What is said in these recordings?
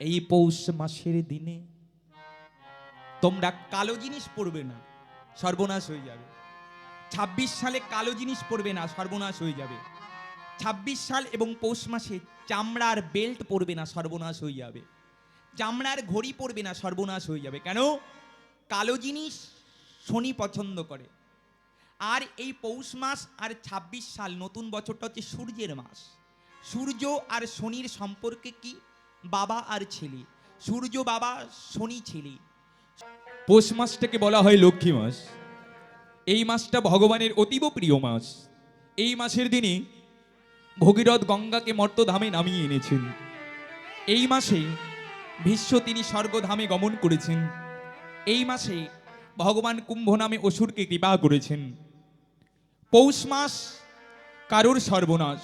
এই পৌষ মাসের দিনে তোমরা কালো জিনিস পরবে না, সর্বনাশ হয়ে যাবে। ছাব্বিশ সালে কালো জিনিস পরবে না, সর্বনাশ হয়ে যাবে। ছাব্বিশ সাল এবং পৌষ মাসে চামড়ার বেল্ট পরবে না, সর্বনাশ হয়ে যাবে। চামড়ার ঘড়ি পরবে না, সর্বনাশ হয়ে যাবে। কেন? কালো জিনিস শনি পছন্দ করে। আর এই পৌষ মাস আর ছাব্বিশ সাল, নতুন বছরটা হচ্ছে সূর্যের মাস। সূর্য আর শনির সম্পর্কে কি? বাবা আর ছেলে। সূর্য বাবা, শনি ছেলে। পৌষ মাসটাকে বলা হয় লক্ষ্মী মাস। এই মাসটা ভগবানের অতীব প্রিয় মাস। এই মাসের দিনে ভগীরথ গঙ্গাকে মর্তধামে নামিয়ে এনেছেন। এই মাসে ভীষ্ম তিনি স্বর্গধামে গমন করেছেন। এই মাসে ভগবান কুম্ভ নামে অসুরকে কৃপা করেছেন। পৌষ মাস কারোর সর্বনাশ।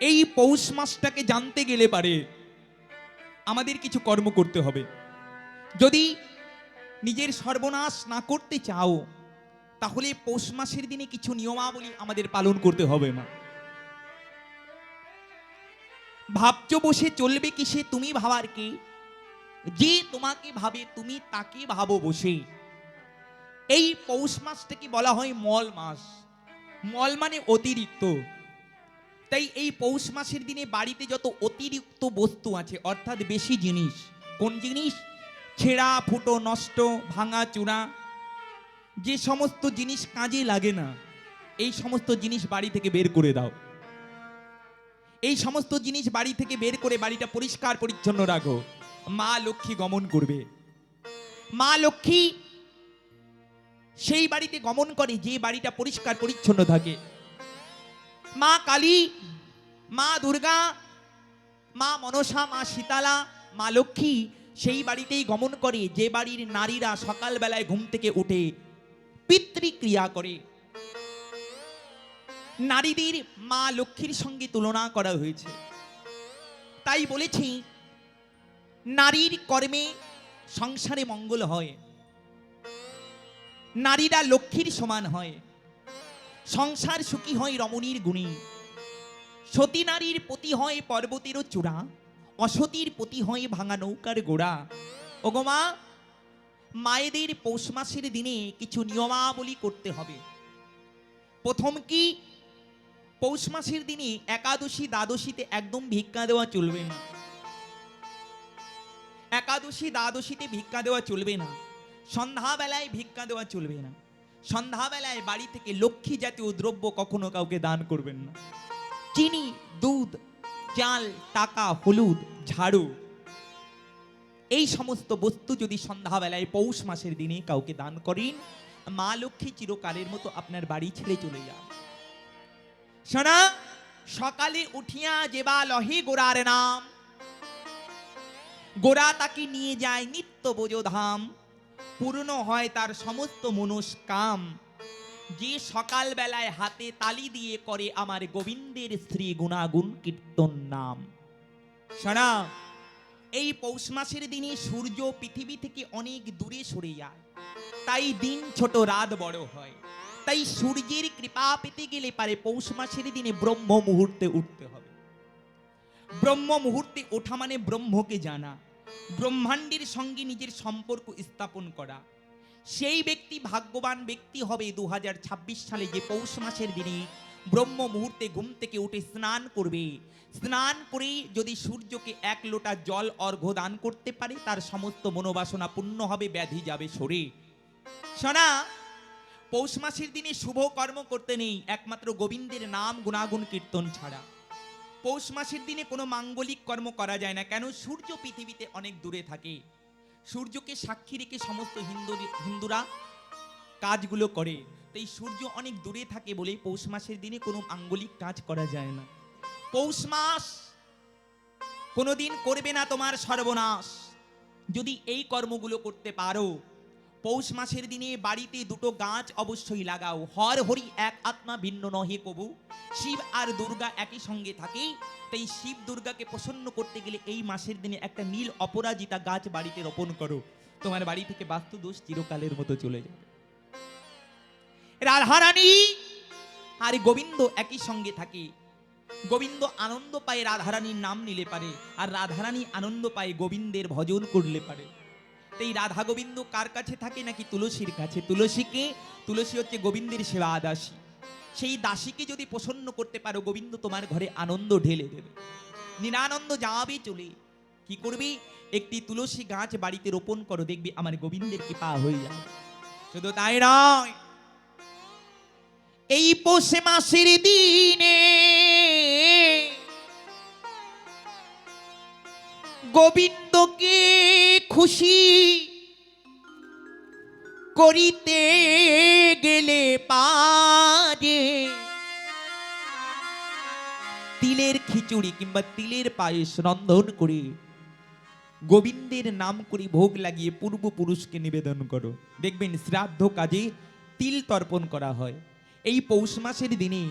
এই পৌষ মাসটাকে জানতে গেলে পারে আমাদের কিছু কর্ম করতে হবে। যদি নিজের সর্বনাশ না করতে চাও, তাহলে পৌষ মাসের দিনে কিছু নিয়মাবলী আমাদের পালন করতে হবে না ভাবছ বসে চলবে কিসে তুমি ভাবার কি? যে তোমাকে ভাবে তুমি তাকে ভাবো বসে। এই পৌষ মাসটাকে বলা হয় মল মাস। মল মানে অতিরিক্ত। তাই এই পৌষ মাসের দিনে বাড়িতে যত অতিরিক্ত বস্তু আছে, অর্থাৎ বেশি জিনিস, কোন জিনিস? ছেঁড়া, ফুটো, নষ্ট, ভাঙা চূড়া যে সমস্ত জিনিস কাজে লাগে না, এই সমস্ত জিনিস বাড়ি থেকে বের করে দাও। এই সমস্ত জিনিস বাড়ি থেকে বের করে বাড়িটা পরিষ্কার, পরিচ্ছন্ন রাখো। মা লক্ষ্মী গমন করবে। মা লক্ষ্মী সেই বাড়িতে গমন করে যে বাড়িটা পরিষ্কার, পরিচ্ছন্ন থাকে। মা কালী, মা দুর্গা, মা মনসা, মা শীতালা, মা লক্ষ্মী, সেই বাড়িতেই গমন করে, যে বাড়ির নারীরা সকালবেলায় ঘুম থেকে উঠে পিতৃক্রিয়া করে। নারীদের মা লক্ষ্মীর সঙ্গে তুলনা করা হয়েছে। তাই বলেছি, নারীর কর্মে সংসারে মঙ্গল হয়। নারীরা লক্ষ্মীর সমান হয়। সংসার সুখী হয় রমণীর গুণী। সতী নারীর পতি হয় পর্বতেরও চূড়া, অসতীর পতি হয় ভাঙা নৌকার গোড়া। ওগো মা, মায়েদের পৌষ মাসের দিনে কিছু নিয়মাবলী করতে হবে। প্রথম কি, পৌষ মাসের দিনে একাদশী দ্বাদশীতে একদম ভিক্ষা দেওয়া চলবে না। একাদশী দ্বাদশীতে ভিক্ষা দেওয়া চলবে না। সন্ধ্যাবেলায় ভিক্ষা দেওয়া চলবে না। সন্ধ্যাবেলায় বাড়ি থেকে লক্ষ্মী জাতীয় দ্রব্য কখনো কাউকে দান করবেন না। চিনি, দুধ, চাল, টাকা, হলুদ, ঝাড়ু। এই সমস্ত বস্তু যদি সন্ধ্যাবেলায় পৌষ মাসের দিনে কাউকে দান করেন, মা লক্ষ্মী চিরকালের মতো আপনার বাড়ি ছেড়ে চলে যান। শোনা, সকালে উঠিয়া যেবা লহে গোড়ার নাম। গোড়া তাকে নিয়ে যায় নিত্য বোঝধাম পূর্ণ হয় তার সমস্ত মনস্কাম। যে সকাল বেলায় হাতে তালি দিয়ে করে আমার গোবিন্দের শ্রী গুণাগুণ কীর্তন নাম। শোনা এই পৌষ মাসের দিনে সূর্য পৃথিবী থেকে অনেক দূরে সরে যায়। তাই দিন ছোট, রাত বড় হয়। তাই সূর্যের কৃপা পেতে গেলে পারে পৌষ মাসের দিনে ব্রহ্ম মুহূর্তে উঠতে হবে। ব্রহ্ম মুহূর্তে ওঠা মানে ব্রহ্মকে জানা। ব্রহ্মাণ্ডের সঙ্গে নিজের সম্পর্ক স্থাপন করা। সেই ব্যক্তি ভাগ্যবান ব্যক্তি হবে দু হাজার ছাব্বিশ সালে যে পৌষ মাসের দিনে ব্রহ্ম মুহূর্তে ঘুম থেকে উঠে স্নান করবে। স্নান করে যদি সূর্যকে এক লোটা জল অর্ঘ্য দান করতে পারে, তার সমস্ত মনোবাসনা পূর্ণ হবে, ব্যাধি যাবে সরে শোনা পৌষ মাসের দিনে শুভ কর্ম করতে নেই, একমাত্র গোবিন্দের নাম গুণাগুণ কীর্তন ছাড়া। পৌষ মাসের দিনে কোনো মাঙ্গলিক কর্ম করা যায় না। কেন? সূর্য পৃথিবীতে অনেক দূরে থাকে। সূর্যকে সাক্ষী রেখে সমস্ত হিন্দু, হিন্দুরা কাজগুলো করে। তাই সূর্য অনেক দূরে থাকে বলে পৌষ মাসের দিনে কোনো মাঙ্গলিক কাজ করা যায় না। পৌষ মাস কোনোদিন করবে না তোমার সর্বনাশ। যদি এই কর্মগুলো করতে পারো পৌষ মাসের দিনে বাড়িতে দুটো গাছ অবশ্যই লাগাও। হর হরি এক আত্মা ভিন্ন নহে কবু। শিব আর দুর্গা একই সঙ্গে থাকে। তাই শিব দুর্গাকে প্রসন্ন করতে গেলে এই মাসের দিনে একটা নীল অপরাজিতা গাছ বাড়িতে রোপণ করো। তোমার বাড়ি থেকে বাস্তু দোষ চিরকালের মতো চলে যাবে। রাধারানী আর গোবিন্দ একই সঙ্গে থাকে। গোবিন্দ আনন্দ পায় রাধারানীর নাম নিলে পারে। আর রাধারানী আনন্দ পায় গোবিন্দের ভজন করলে পারে। এই রাধা গোবিন্দ কার কাছে থাকে নাকি তুলসীর কাছে? তুলসীকে, তুলসী হচ্ছে গোবিন্দের সেবা দাসী। সেই দাসীকে যদি প্রসন্ন করতে পারো, গোবিন্দ তোমার ঘরে আনন্দ ঢেলে দেবে। নিরানন্দ যাবে চলে। কি করবি? একটি তুলসী গাছ বাড়িতে রোপণ করো, দেখবি আমার গোবিন্দের কৃপা হয়ে যাবে। শুধু তাই নয়, এই পৌষে মাসের দিনে গোবিন্দকে খুশি করিতে গেলে পারে। তিলের খিচুড়ি কিংবা তিলের পায়েস রন্ধন করে গোবিন্দের নাম করে ভোগ লাগিয়ে পূর্বপুরুষকে নিবেদন করো। দেখবেন শ্রাদ্ধ কাজে তিল তর্পণ করা হয়। এই পৌষ মাসের দিনে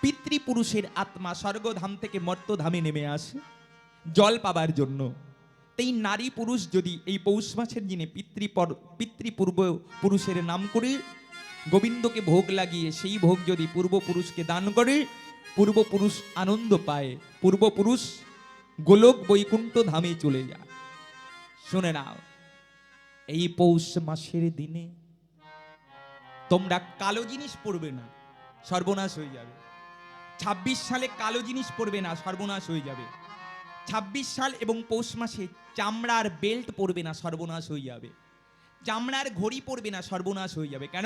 পিতৃপুরুষের আত্মা স্বর্গধাম থেকে মর্তধামে নেমে আসে। জল পাবার জন্য। তাই নারী পুরুষ যদি এই পৌষ মাসের দিনে পিতৃপর, পিতৃপূর্ব পুরুষের নাম করে গোবিন্দকে ভোগ লাগিয়ে সেই ভোগ যদি পূর্বপুরুষকে দান করে পূর্বপুরুষ আনন্দ পায় পূর্বপুরুষ গোলক বৈকুণ্ঠ ধামে চলে যায়। শুনে নাও, এই পৌষ মাসের দিনে তোমরা কালো জিনিস পরবে না, সর্বনাশ হয়ে যাবে। ছাব্বিশ সালে কালো জিনিস পরবে না, সর্বনাশ হয়ে যাবে। ছাব্বিশ সাল এবং পৌষ মাসে চামড়ার বেল্ট পরবে না, সর্বনাশ হয়ে যাবে। চামড়ার ঘড়ি পরবে না, সর্বনাশ হয়ে যাবে। কেন?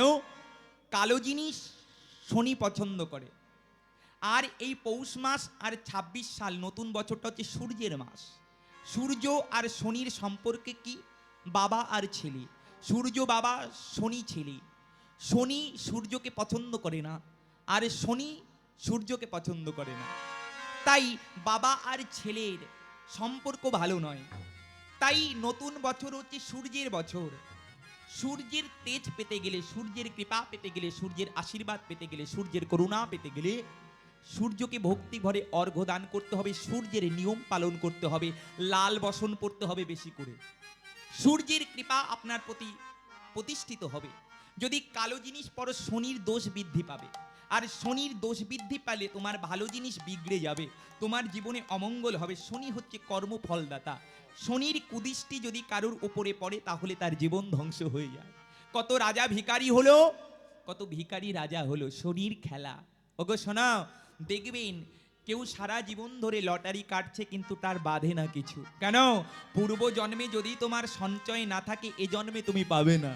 কালো জিনিস শনি পছন্দ করে। আর এই পৌষ মাস আর ছাব্বিশ সাল, নতুন বছরটা হচ্ছে সূর্যের মাস। সূর্য আর শনির সম্পর্কে কি? বাবা আর ছেলে। সূর্য বাবা, শনি ছেলে। শনি সূর্যকে পছন্দ করে না, আর শনি সূর্যকে পছন্দ করে না। তাই বাবা আর ছেলের সম্পর্ক ভালো নয়। তাই নতুন বছর হচ্ছে সূর্যের বছর। সূর্যের তেজ পেতে গেলে সূর্যের কৃপা পেতে গেলে সূর্যের আশীর্বাদ পেতে গেলে সূর্যের করুণা পেতে গেলে সূর্যকে ভক্তি ভরে অর্ঘ্য দান করতে হবে, সূর্যের নিয়ম পালন করতে হবে, লাল বসন পড়তে হবে বেশি করে। সূর্যের কৃপা আপনার প্রতি প্রতিষ্ঠিত হবে। যদি কালো জিনিস পরো, শনির দোষ বৃদ্ধি পাবে। আর শনির দোষ বৃদ্ধি পালে তোমার ভালো জিনিস বিগড়ে যাবে, তোমার জীবনে অমঙ্গল হবে। শনি হচ্ছে কর্মফলদাতা। শনির কুদৃষ্টি যদি কারোর উপরে পড়ে, তাহলে তার জীবন ধ্বংস হয়ে যায়। কত রাজা ভিখারি হলো, কত ভিখারি রাজা হলো, শনির খেলা। ওগো, শোনাও, দেখবেন, কেউ সারা জীবন ধরে লটারি কাটছে, কিন্তু তার বাধে না কিছু। কেন? পূর্ব জন্মে যদি তোমার সঞ্চয় না থাকে, এ জন্মে তুমি পাবে না।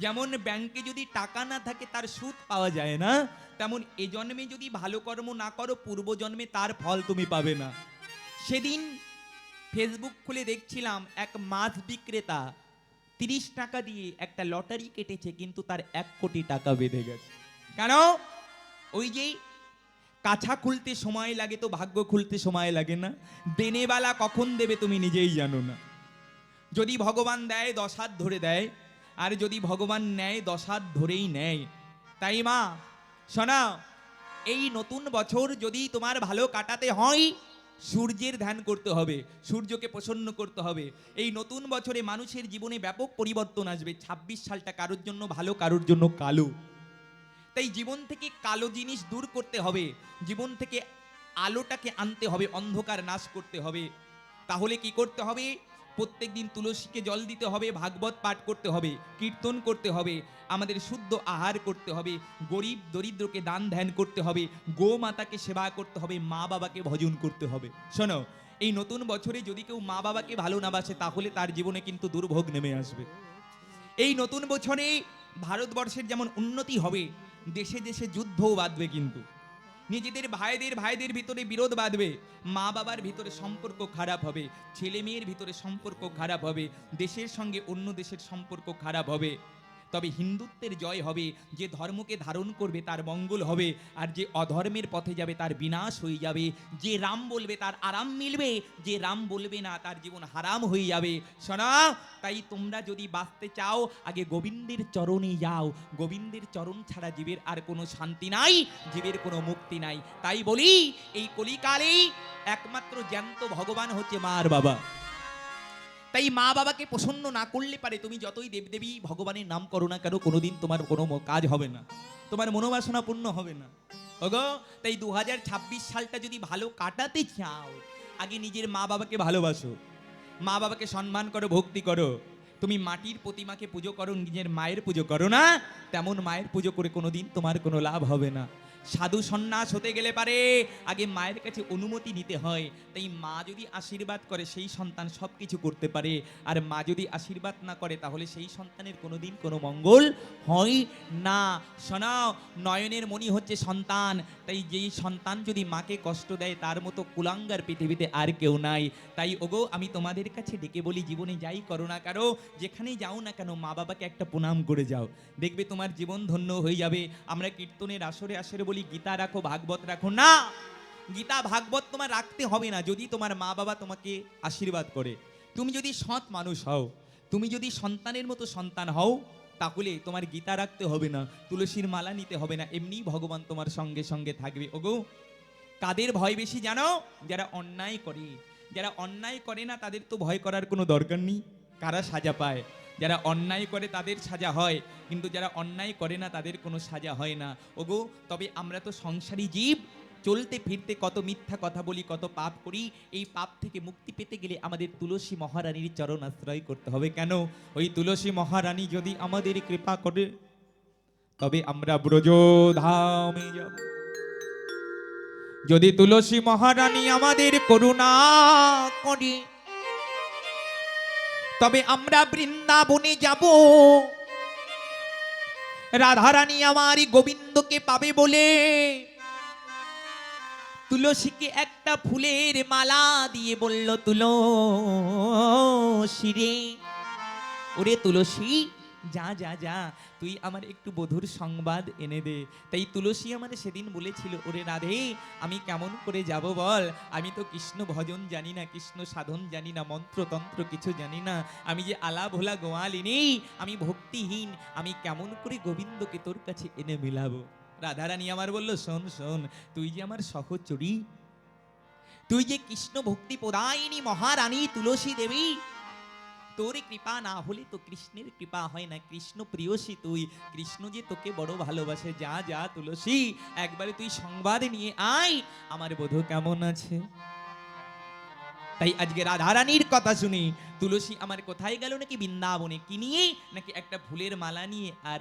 যেমন ব্যাংকে যদি টাকা না থাকে তার সুদ পাওয়া যায় না, তেমন এ জন্মে যদি ভালো কর্ম না করো, পূর্ব জন্মে তার ফল তুমি পাবে না। সেদিন ফেসবুক খুলে দেখছিলাম এক মাছ বিক্রেতা তিরিশ টাকা দিয়ে একটা লটারি কেটেছে, কিন্তু তার এক কোটি টাকা বেঁধে গেছে। কেন? ওই যে কাছা খুলতে সময় লাগে তো ভাগ্য খুলতে সময় লাগে না। দেনেবালা কখন দেবে তুমি নিজেই জানো না। যদি ভগবান দেয়, দশ হাত ধরে দেয় আর যদি ভগবান নেয় দশ হাত ধরেই নেয়। তাই মা শোনা এই নতুন বছর যদি তোমার ভালো কাটাতে হয়, সূর্যের ধ্যান করতে হবে, সূর্যকে প্রসন্ন করতে হবে। এই নতুন বছরে মানুষের জীবনে ব্যাপক পরিবর্তন আসবে। ছাব্বিশ সালটা কারোর জন্য ভালো, কারোর জন্য কালো। তাই জীবন থেকে কালো জিনিস দূর করতে হবে। জীবন থেকে আলোটাকে আনতে হবে, অন্ধকার নাশ করতে হবে। তাহলে কি করতে হবে? প্রত্যেক দিন তুলসীকে জল দিতে হবে, ভাগবত পাঠ করতে হবে, কীর্তন করতে হবে, আমাদের শুদ্ধ আহার করতে হবে, গরিব দরিদ্রকে দান ধ্যান করতে হবে গো মাতাকে সেবা করতে হবে, মা বাবাকে ভজন করতে হবে। শোনো, এই নতুন বছরে যদি কেউ মা বাবাকে ভালো না বাসে, তাহলে তার জীবনে কিন্তু দুর্ভোগ নেমে আসবে। এই নতুন বছরে ভারতবর্ষের যেমন উন্নতি হবে, দেশে দেশে যুদ্ধও বাঁধবে কিন্তু। নিজেদের ভাইদের ভাইদের ভিতরে বিরোধ বাঁধবে। মা বাবার ভিতরে সম্পর্ক খারাপ হবে, ছেলে মেয়ের ভিতরে সম্পর্ক খারাপ হবে, দেশের সঙ্গে অন্য দেশের সম্পর্ক খারাপ হবে। তবে হিন্দুত্বের জয় হবে, যে ধর্মকে ধারণ করবে তার মঙ্গল হবে, আর যে অধর্মের পথে যাবে তার বিনাশ হয়ে যাবে। যে রাম বলবে তার আরাম মিলবে, যে রাম বলবে না তার জীবন হারাম হয়ে যাবে। শোনা তাই তোমরা যদি বাঁচতে চাও, আগে গোবিন্দের চরণে যাও। গোবিন্দের চরণ ছাড়া জীবের আর কোনো শান্তি নাই, জীবের কোনো মুক্তি নাই। তাই বলি, এই কলিকালেই একমাত্র জ্যান্ত ভগবান হচ্ছে মার বাবা। তাই মা বাবাকে প্রসন্ন না করলে পারে তুমি যতই দেবদেবী ভগবানের নাম করো না কেন, কোনোদিন তোমার কোনো কাজ হবে না। তোমার মনোবাসনা পূর্ণ হবে না। ওগো, তাই দু হাজার ছাব্বিশ সালটা যদি ভালো কাটাতে চাও, আগে নিজের মা বাবাকে ভালোবাসো। মা বাবাকে সম্মান করো, ভক্তি করো। তুমি মাটির প্রতিমাকে পুজো করো, নিজের মায়ের পুজো করো না, তেমন মায়ের পুজো করে কোনোদিন তোমার কোনো লাভ হবে না। সাধু সন্ন্যাস হতে গেলে পারে, আগে মায়ের কাছে অনুমতি নিতে হয়। তাই মা যদি আশীর্বাদ করে, সেই সন্তান সব কিছু করতে পারে। আর মা যদি আশীর্বাদ না করে, তাহলে সেই সন্তানের কোনোদিন কোনো মঙ্গল হয় না। শোনাও, নয়নের মণি হচ্ছে সন্তান। তাই যেই সন্তান যদি মাকে কষ্ট দেয়, তার মতো কুলাঙ্গার পৃথিবীতে আর কেউ নাই। তাই ওগো, আমি তোমাদের কাছে ডেকে বলি, জীবনে যাই করো না কারও, যেখানেই যাও না কেন মা বাবাকে একটা প্রণাম করে যাও। দেখবে তোমার জীবন ধন্য হয়ে যাবে। আমরা কীর্তনের আসরে আসরে বলি, গীতা রাখো, ভাগবত রাখো। না, গীতা, ভাগবত তোমার রাখতে হবে না যদি তোমার মা বাবা তোমাকে আশীর্বাদ করে। তুমি যদি সৎ মানুষ হও, তুমি যদি সন্তানের মতো সন্তান হও, তাহলে তোমার গীতা রাখতে হবে না, তুলসীর মালা নিতে হবে না এমনি ভগবান তোমার সঙ্গে সঙ্গে থাকবে। ওগো, কাদের ভয় বেশি জানো? যারা অন্যায় করে। যারা অন্যায় করে না, তাদের তো ভয় করার কোনো দরকার নেই। কারা সাজা পায়? যারা অন্যায় করে তাদের সাজা হয়, কিন্তু যারা অন্যায় করে না তাদের কোনো সাজা হয় না। ওগো, তবে আমরা তো সংসারী জীব। চলতে ফিরতে কত মিথ্যা কথা বলি, কত পাপ করি, এই পাপ থেকে মুক্তি পেতে গেলে আমাদের তুলসী মহারানীর চরণ আশ্রয় করতে হবে কেন? ওই তুলসী মহারানী যদি আমাদের কৃপা করে, তবে আমরা ব্রজধামে যাব। যদি তুলসী মহারানী আমাদের করুণা করে তবে আমরা বৃন্দাবনে যাব। রাধারানী আমার গোবিন্দকে পাবে বলে। তুলসীকে একটা ফুলের মালা দিয়ে বলল, তুলসী রে, ওরে তুলসী যা যা যা, তুই আমার একটু বধুর সংবাদ এনে দে। তাই তুলসী আমার সেদিন বলেছিল, ওরে রাধে, আমি কেমন করে যাব বল? আমি তো কৃষ্ণ ভজন জানি না, কৃষ্ণ সাধন জানি না, মন্ত্রতন্ত্র কিছু জানি না। আমি যে আলা ভোলা গোয়ালি নেই আমি ভক্তিহীন, আমি কেমন করে গোবিন্দকে তোর কাছে এনে মিলাবো? রাধারানী আমার বলল, শোন শোন, তুই যে আমার সহচরী, তুই যে কৃষ্ণ ভক্তি প্রদায়িনী মহারানী তুলসী দেবী তোর কৃপা না হলে তো কৃষ্ণের কৃপা হয় না। কৃষ্ণ প্রিয়সী তুই, কৃষ্ণ যে তোকে বড় ভালোবাসে, যা যা তুলসী, একবারে তুই সংবাদ নিয়ে আয়। আমার বধূ কেমন আছে? তাই আজকে রাধারানীর কথা শুনি। তুলসী আমার কোথায় গেল নাকি বৃন্দাবনে? কি নিয়ে? নাকি একটা ফুলের মালা নিয়ে? আর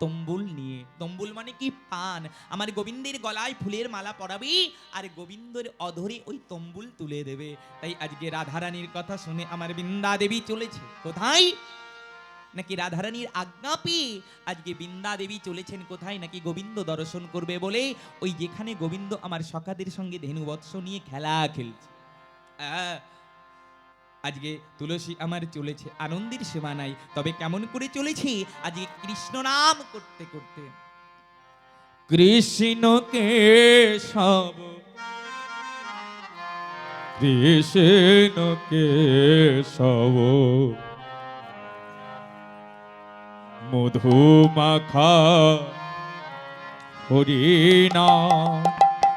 তম্বুল নিয়ে। তম্বুল মানে কি? পান। আমার গোবিন্দের গলায় ফুলের মালা পরাবি আর গোবিন্দর অধরে ওই তম্বুল তুলে দেবে। তাই আজকে রাধারানীর কথা শুনে আমার বৃন্দা দেবী চলেছে। কোথায়? নাকি রাধারানীর আজ্ঞা পেয়ে আজকে বৃন্দা দেবী চলেছেন কোথায়? নাকি গোবিন্দ দর্শন করবে বলে ওই যেখানে গোবিন্দ আমার সখাদের সঙ্গে ধেনু বৎস নিয়ে খেলা খেলছে। আজকে তুলসী আমার চলেছে, আনন্দের সীমা নাই তবে কেমন করে চলেছে? আজকে কৃষ্ণ নাম করতে করতে। কৃষ্ণ কেশব কৃষ্ণ কেশব মধুমাখা, হরিণা,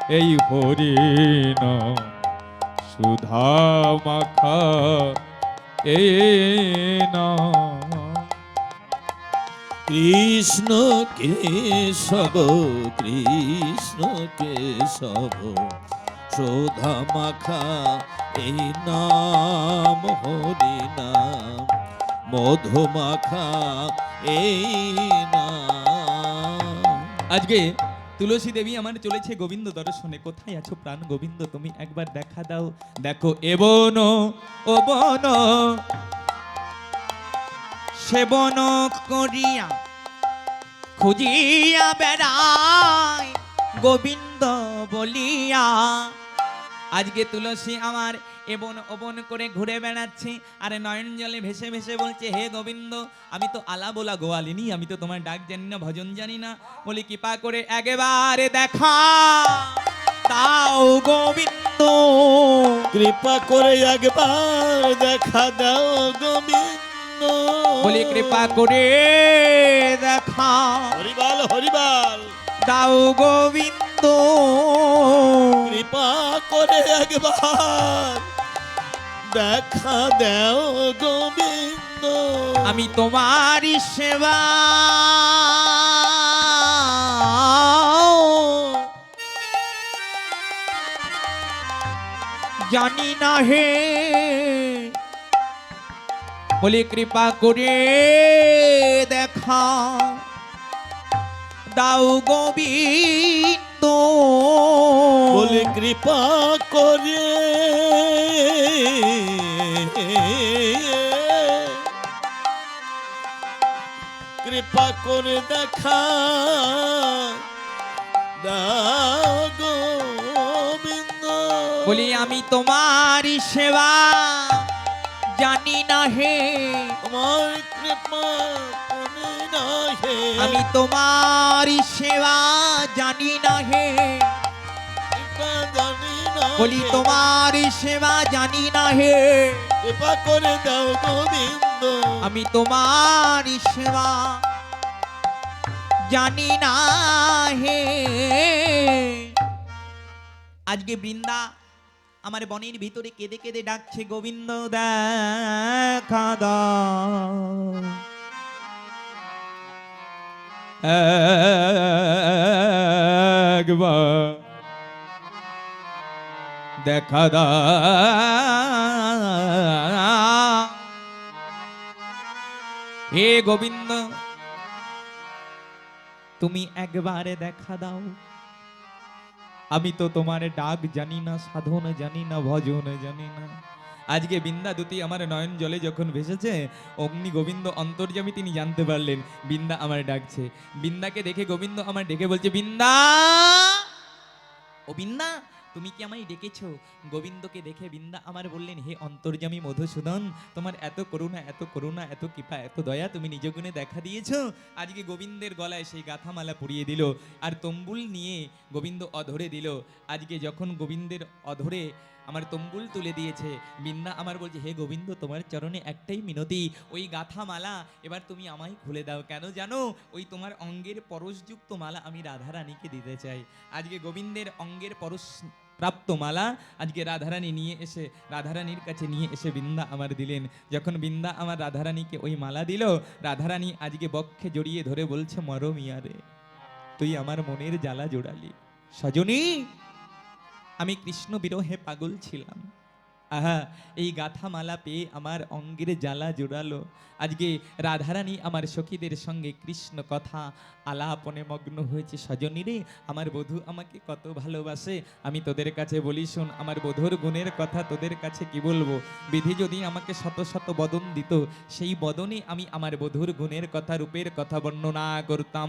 এই হরিণা। সুধা মাখা এই না। কৃষ্ণ কেশব কৃষ্ণ কেশব শোধা মাখা এই নাম, হরি নাম, মধু মাখা, এই নাম। আজকে তুলসী দেবী আমার চলেছে গোবিন্দ দর্শনে। কোথায় আছো প্রাণ গোবিন্দ? তুমি একবার দেখা দাও। দেখো এবন ও বন। সেবন করিয়া, খুঁজিয়া বেড়ায়। গোবিন্দ বলিয়া আজকে তুলসী আমার এবন ওবন করে ঘুরে বেড়াচ্ছে আরে নয়ন জলে ভেসে ভেসে বলছে হে গোবিন্দ আমি তো আলা বোলা গোয়ালিনি আমি তো তোমার ডাক জানি না ভজন জানি না। বলি কৃপা করে একেবারে দেখা। তাও গোবিন্দ। কৃপা করে একবার দেখা দাও গোবিন্দ। বলি কৃপা করে দেখা। হরিবাল হরিবাল। দাও গোবিন্দ। কৃপা করে একবার। দেখা দেও গোবিন্দ। আমি তোমারই সেবা। জানি না হে। বলে কৃপা করে দেখা। দাও গোবিন্দ। কৃপা করে। কৃপা করে দেখা। বলি আমি তোমার সেবা জানি না হে। আমার কৃপা আমি তোমার সেবা জানি না হে। বলি। তোমার সেবা জানি না হে। কৃপা করে দাও গোবিন্দ। আমি তোমার সেবা জানি না হে। আজকে বৃন্দা আমার বনের ভিতরে কেঁদে কেঁদে ডাকছে গোবিন্দ দেখা দাও। একবার দেখা দা। হে গোবিন্দ, তুমি একবারে দেখা দাও। আমি তো তোমার ডাক জানি না, সাধন জানি না, ভজন জানি না। আজকে বিন্দা দুটি আমার নয়ন জলে যখন ভেসেছে, অগ্নি গোবিন্দ অন্তর্যামী তিনি জানতে পারলেন, বিন্দা আমার ডাকছে। বিন্দাকে দেখে গোবিন্দ আমার ডেকে বলছে, বিন্দা! ও বিন্দা তুমি কি আমায় ডেকেছ? গোবিন্দকে দেখে বিন্দা আমার বললেন, হে অন্তর্যামী মধুসূদন, তোমার এত করুণা এত করুণা, এত কৃপা, এত দয়া তুমি নিজ গুণে দেখা দিয়েছ? আজকে গোবিন্দের গলায় সেই গাথামালা পুড়িয়ে দিল আর তম্বুল নিয়ে গোবিন্দ অধরে দিল। আজকে যখন গোবিন্দের অধরে আমার তম্বুল তুলে দিয়েছে। বিন্দা আমার বলছে, হে গোবিন্দ, তোমার চরণে একটাই মিনতি। ওই গাথা মালা এবার তুমি আমায় খুলে দাও। কেন জানো? ওই তোমার অঙ্গের পরশযুক্ত মালা আমি রাধারানীকে দিতে চাই। আজকে গোবিন্দের অঙ্গের পরশ প্রাপ্ত মালা আজকে রাধারানী নিয়ে এসে, রাধারানীর কাছে নিয়ে এসে বিন্দা আমার দিলেন। যখন বিন্দা আমার রাধারানীকে ওই মালা দিল, রাধারানী আজকে বক্ষে জড়িয়ে ধরে বলছে মরমিয়ারে তুই আমার মনের জ্বালা জোড়ালি। সজনী আমি কৃষ্ণ বিরহে পাগল ছিলাম। আহা, এই গাথামালা পেয়ে আমার অঙ্গের জ্বালা জোড়ালো। আজকে রাধারানী আমার সখীদের সঙ্গে কৃষ্ণ কথা আলাপনে মগ্ন হয়েছে। সজনী রে, আমার বধূ আমাকে কত ভালোবাসে। আমি তোদের কাছে বলি শোন, আমার বধুর গুণের কথা তোদের কাছে কি বলব? বিধি যদি আমাকে শত শত বদন দিত, সেই বদনে আমি আমার বধুর গুণের কথা, রূপের কথা বর্ণনা করতাম।